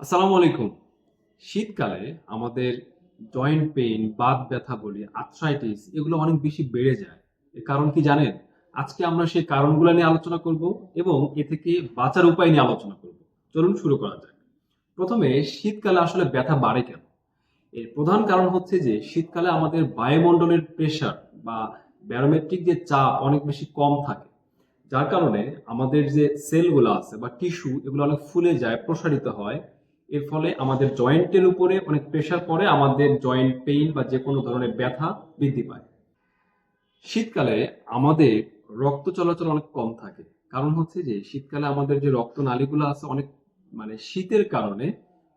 আসসালামু আলাইকুম। শীতকালে আমাদের জয়েন্ট পেইন বাত ব্যথা বলি আর্থ্রাইটিস এগুলো অনেক বেশি বেড়ে যায়। এর কারণ কি জানেন? আজকে আমরা সেই কারণগুলো নিয়ে আলোচনা করব এবং এ থেকে বাঁচার উপায় নিয়ে আলোচনা করব। চলুন শুরু করা যাক। প্রথমে, শীতকালে আসলে ব্যথা বাড়ে কেন? এর প্রধান কারণ হচ্ছে যে, শীতকালে আমাদের বায়ুমণ্ডলের প্রেশার বা ব্যারোমেট্রিক যে চাপ অনেক বেশি কম থাকে। যার কারণে আমাদের যে সেলগুলো আছে বা টিস্যু এগুলো অনেক ফুলে যায়, প্রসারিত হয়। এর ফলে আমাদের জয়েন্টের উপরে অনেক প্রেশার পড়ে, আমাদের জয়েন্ট পেইন বা যে কোনো ধরনের ব্যথা বৃদ্ধি পায়। শীতকালে আমাদের রক্ত চলাচল অনেক কম থাকে। কারণ হচ্ছে যে, শীতকালে আমাদের যে রক্ত নালীগুলো আছে অনেক মানে শীতের কারণে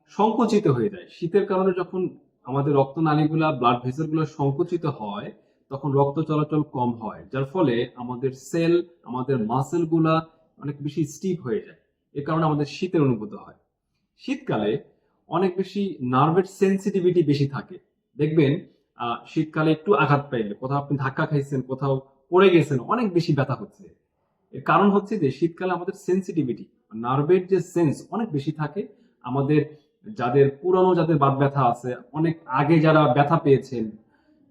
সংকুচিত হয়ে যায়। শীতের কারণে যখন আমাদের রক্ত নালীগুলা ব্লাড ভেসেলগুলো সংকুচিত হয়, তখন রক্ত চলাচল কম হয়, যার ফলে আমাদের সেল আমাদের মাসেলগুলা অনেক বেশি স্টিপ হয়ে যায়। এ কারণে আমাদের শীতের অনুভূত হয়। শীতকালে অনেক বেশি নার্ভের সেন্সিটিভিটি বেশি থাকে। দেখবেন শীতকালে একটু আঘাত পাইলে, কোথাও আপনি ধাক্কা খাইছেন, কোথাও পড়ে গেছেন, অনেক বেশি ব্যথা হচ্ছে। এর কারণ হচ্ছে যে, শীতকালে আমাদের সেন্সিটিভিটি নার্ভের যে সেন্স অনেক বেশি থাকে। আমাদের যাদের পুরনো যাদের বাত ব্যথা আছে, অনেক আগে যারা ব্যথা পেয়েছেন,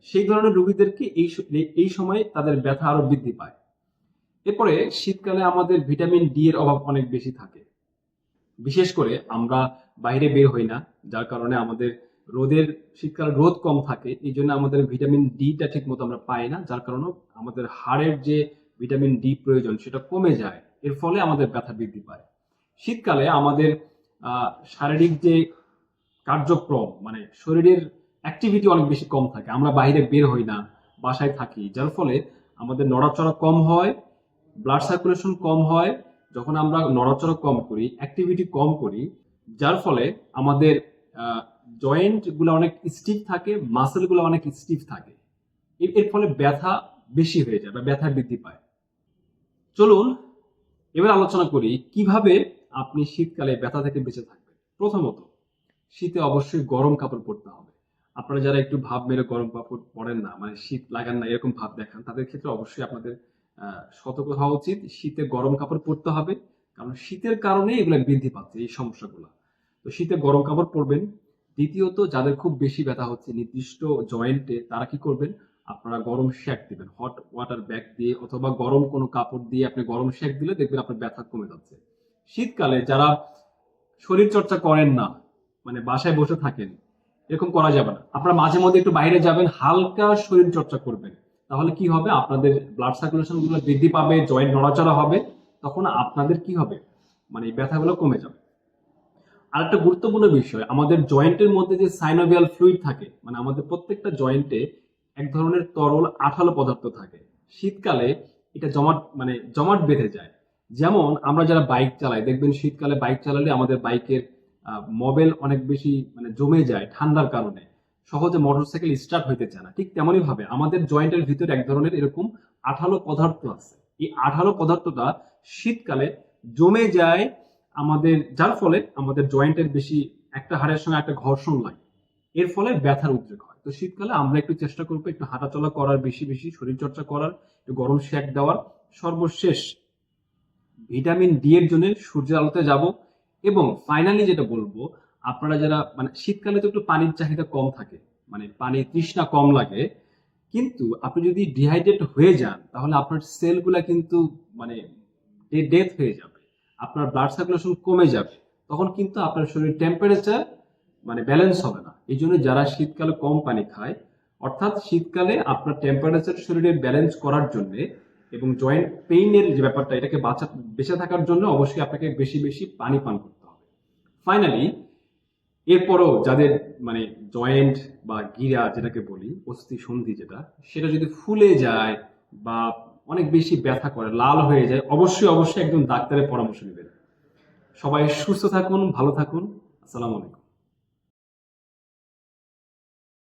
সেই ধরনের রোগীদেরকে এই এই সময় তাদের ব্যথা আরও বৃদ্ধি পায়। এরপরে শীতকালে আমাদের ভিটামিন ডি এর অভাব অনেক বেশি থাকে। বিশেষ করে আমরা বাইরে বের হই না, যার কারণে আমাদের রোদের শীতকালে রোদ কম থাকে, এই জন্য আমাদের ভিটামিন ডিটা ঠিক মতো আমরা পাই না, যার কারণে আমাদের হাড়ের যে ভিটামিন ডি প্রয়োজন সেটা কমে যায়, এর ফলে আমাদের ব্যথা বৃদ্ধি পায়। শীতকালে আমাদের শারীরিক যে কার্যক্রম মানে শরীরের অ্যাক্টিভিটি অনেক বেশি কম থাকে, আমরা বাইরে বের হই না, বাসায় থাকি, যার ফলে আমাদের নড়াচড়া কম হয় ব্লাড সার্কুলেশন কম হয় যখন আমরা নড়াচড়া কম করি অ্যাক্টিভিটি কম করি, যার ফলে আমাদের জয়েন্টগুলো অনেক স্টিফ থাকে মাসেলগুলো অনেক স্টিফ থাকে। এর ফলে ব্যথা বেশি হয়ে যায় বা ব্যথা বৃদ্ধি পায়। চলুন, এবার আলোচনা করি কীভাবে আপনি শীতকালে ব্যথা থেকে বেঁচে থাকবেন। প্রথমত, শীতে অবশ্যই গরম কাপড় পরতে হবে। আপনারা যারা একটু ভাব মেরে গরম কাপড় পরেন না মানে শীত লাগান না, এরকম ভাব দেখান, তাদের ক্ষেত্রে অবশ্যই আপনাদের সতর্ক হওয়া উচিত। শীতে গরম কাপড় পরতে হবে, কারণ শীতের কারণে এগুলো বৃদ্ধি পাচ্ছে এই সমস্যাগুলো। তো শীতে গরম কাপড় পরবেন। দ্বিতীয়ত, যাদের খুব বেশি ব্যথা হচ্ছে, নির্দিষ্ট জয়েন্টে তারা কি করবেন? আপনারা গরম শেক দিবেন। হট ওয়াটার ব্যাগ দিয়ে অথবা গরম কোনো কাপড় দিয়ে আপনি গরম শেক দিলে দেখবেন আপনার ব্যথা কমে যাচ্ছে। শীতকালে যারা শরীর চর্চা করেন না মানে বাসায় বসে থাকেন, এরকম করা যাবে না। আপনারা মাঝে মধ্যে একটু বাইরে যাবেন, হালকা শরীর চর্চা করবেন। তাহলে কি হবে? আপনাদের ব্লাড সার্কুলেশনগুলো বৃদ্ধি পাবে জয়েন্ট নড়াচড়া হবে, তখন আপনাদের কি হবে? মানে ব্যথাগুলো কমে যাবে। আর একটা গুরুত্বপূর্ণ বিষয়, আমাদের জয়েন্টের মধ্যে যে সাইনোভিয়াল ফ্লুইড থাকে মানে আমাদের প্রত্যেকটা জয়েন্টে এক ধরনের তরল আঠালো পদার্থ থাকে। শীতকালে এটা জমাট মানে জমাট বেঁধে যায়। যেমন আমরা যারা বাইক চালাই, দেখবেন শীতকালে বাইক চালালে আমাদের বাইকের মোবাইল অনেক বেশি মানে জমে যায় ঠান্ডার কারণে। সহজে মোটরসাইকেল স্টার্ট হইতে চায় না। ঠিক তেমনই ভাবে আমাদের জয়েন্টের ভিতরে এক ধরনের এরকম আঠালো পদার্থ আছে। এই আঠালো পদার্থটা শীতকালে জমে যায় আমাদের, যার ফলে আমাদের জয়েন্টের বেশি একটা হাড়ের সঙ্গে একটা ঘর্ষণ লাগে। এর ফলে ব্যথার উদ্রেক হয়। তো শীতকালে আমরা একটু চেষ্টা করব একটু হাঁটাচলা করার, বেশি বেশি শরীর চর্চা করার, একটু গরম শেক দেওয়ার। সর্বশেষ ভিটামিন ডি এর জন্য সূর্যের আলোতে যাব এবং ফাইনালি যেটা বলব আপনারা যারা মানে শীতকালে তো একটু পানির চাহিদা কম থাকে মানে পানি তৃষ্ণা কম লাগে, কিন্তু আপনি যদি ডিহাইড্রেট হয়ে যান, তাহলে আপনার সেলগুলা কিন্তু মানে ডেথ হয়ে যাবে। আপনার ব্লাড সার্কুলেশন কমে যাবে। তখন কিন্তু আপনার শরীর টেম্পারেচার মানে ব্যালেন্স হবে না। এই জন্য যারা শীতকালে কম পানি খায়, অর্থাৎ শীতকালে আপনার টেম্পারেচার শরীরে ব্যালেন্স করার জন্য এবং জয়েন্ট পেইনের যে ব্যাপারটা, এটাকে বাঁচা, বেঁচে থাকার জন্য অবশ্যই আপনাকে বেশি বেশি পানি পান করতে হবে। ফাইনালি এরপরও যাদের মানে জয়েন্ট বা গিরা যেটাকে বলি অস্থি সন্ধি যেটা, সেটা যদি ফুলে যায় বা অনেক বেশি ব্যথা করে, লাল হয়ে যায়, অবশ্যই অবশ্যই একজন ডাক্তারের পরামর্শ নেবেন। সবাই সুস্থ থাকুন, ভালো থাকুন। আসসালামু আলাইকুম।